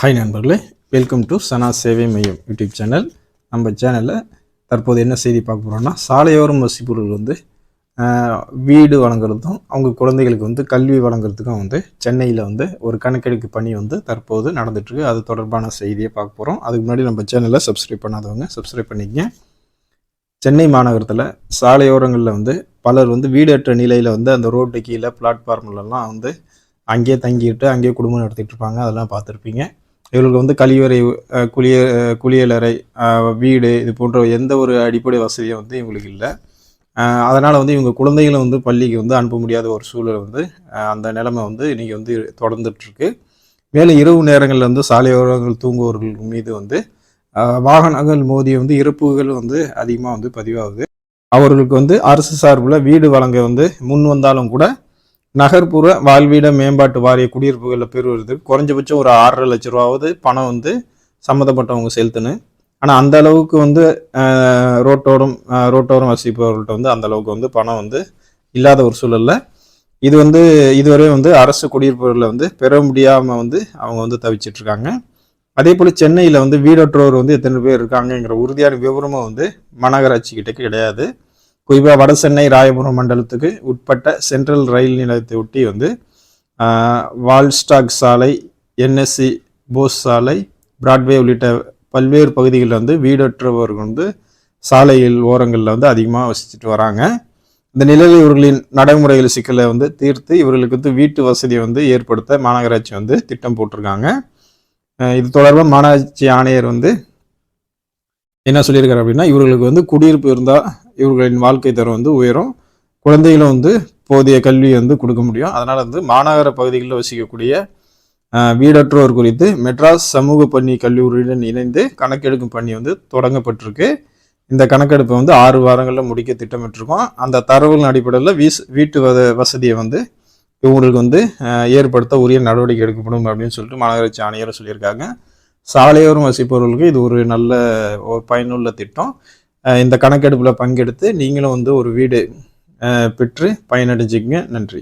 Hi நண்பர்களே. Welcome to சனா சேவை மையம் யூடியூப் சேனல் நம்ம சேனலில் தற்போது என்ன செய்தி பார்க்க போகிறோம்னா சாலையோரம் வசிப்பவர்கள் வந்து வீடு வழங்குறதும் அவங்க குழந்தைகளுக்கு வந்து கல்வி வழங்குறதுக்கும் வந்து சென்னையில் வந்து ஒரு கணக்கெடுப்பு பணி வந்து தற்போது நடந்துட்டுருக்கு. அது தொடர்பான செய்தியை பார்க்க போகிறோம் அதுக்கு முன்னாடி நம்ம சேனலை சப்ஸ்கிரைப் பண்ணாதவங்க சப்ஸ்கிரைப் பண்ணிக்கங்க. சென்னை மாநகரத்தில் சாலையோரங்களில் வந்து பலர் வந்து வீடற்ற நிலையில் வந்து அந்த ரோட்டு கீழே பிளாட்ஃபார்ம்லலாம் வந்து அங்கேயே தங்கிட்டு அங்கேயே குடும்பம் நடத்திட்டு இருப்பாங்க. அதெல்லாம் பார்த்துருப்பீங்க. இவர்களுக்கு வந்து கழிவறை குளிய குளியலறை வீடு இது போன்ற எந்த ஒரு அடிப்படை வசதியும் வந்து இவங்களுக்கு இல்லை. அதனால் வந்து இவங்க குழந்தைகளை வந்து பள்ளிக்கு வந்து அனுப்ப முடியாத ஒரு சூழல் வந்து அந்த நிலைமை வந்து இன்றைக்கி வந்து தொடர்ந்துட்டுருக்கு. மேலும் இரவு நேரங்களில் வந்து சாலையோரங்கள் தூங்குவவர்கள் மீது வந்து வாகனங்கள் மோதி வந்து இறப்புகள் வந்து அதிகமாக வந்து பதிவாகுது. அவர்களுக்கு வந்து அரசு சார்பில் வீடு வழங்க வந்து முன் வந்தாலும் கூட நகர்ப்புற வாழ்விட மேம்பாட்டு வாரிய குடியிருப்புகளில் பெறுவதற்கு குறைஞ்சபட்சம் ஒரு ஆறரை லட்ச ரூபாவது பணம் வந்து சம்மந்தப்பட்டவங்க செலுத்தணும். ஆனால் அந்த அளவுக்கு வந்து ரோட்டோரம் ரோட்டோரம் வசிப்பவர்கள்ட்ட வந்து அந்த அளவுக்கு வந்து பணம் வந்து இல்லாத ஒரு சூழலில். இது வந்து இதுவரை வந்து அரசு குடியிருப்புகளில் வந்து பெற முடியாமல் வந்து அவங்க வந்து தவிச்சிட்டு இருக்காங்க அதே போல் சென்னையில் வந்து வீடற்றோர் வந்து எத்தனை பேர் இருக்காங்கங்கிற உறுதியான விவரமும் வந்து மாநகராட்சிக்கிட்டே கிடையாது. குறிப்பாக வட சென்னை ராயபுரம் மண்டலத்துக்கு உட்பட்ட சென்ட்ரல் ரயில் நிலையத்தை ஒட்டி வந்து வால்ஸ்டாக் சாலை என்எஸ்சி போஸ் சாலை பிராட்வே உள்ளிட்ட பல்வேறு பகுதிகளில் வந்து வீடற்றவர்கள் வந்து சாலையில் ஓரங்களில் வந்து அதிகமாக வசிச்சுட்டு வராங்க. இந்த நிலையில் இவர்களின் நடைமுறைகள் சிக்கலை வந்து தீர்த்து இவர்களுக்கு வந்து வீட்டு வசதியை வந்து ஏற்படுத்த மாநகராட்சி வந்து திட்டம் போட்டிருக்காங்க. இது தொடர்பாக மாநகராட்சி ஆணையர் வந்து என்ன சொல்லியிருக்காரு அப்படின்னா இவர்களுக்கு வந்து குடியிருப்பு இருந்தால் இவர்களின் வாழ்க்கை தரம் வந்து உயரும். குழந்தைகளும் வந்து போதிய கல்வி வந்து கொடுக்க முடியும். அதனால் வந்து மாநகர பகுதிகளில் வசிக்கக்கூடிய வீடற்றோர் குறித்து மெட்ராஸ் சமூக பணி கல்லூரியுடன் இணைந்து கணக்கெடுக்கும் பணி வந்து தொடங்கப்பட்டிருக்கு. இந்த கணக்கெடுப்பை வந்து ஆறு வாரங்களில் முடிக்க திட்டமிட்டிருக்கோம். அந்த தரவுகளின் அடிப்படையில் வீஸ் வீட்டு வத வசதியை வந்து இவங்களுக்கு வந்து ஏற்படுத்த உரிய நடவடிக்கை எடுக்கப்படும் அப்படின்னு சொல்லிட்டு மாநகராட்சி ஆணையர் சொல்லியிருக்காங்க. சாலையோரம் வசிப்பவர்களுக்கு இது ஒரு நல்ல பயனுள்ள திட்டம். இந்த கணக்கெடுப்பில் பங்கெடுத்து நீங்களும் வந்து ஒரு வீடு பெற்று பயனடைஞ்சிக்கங்க. நன்றி.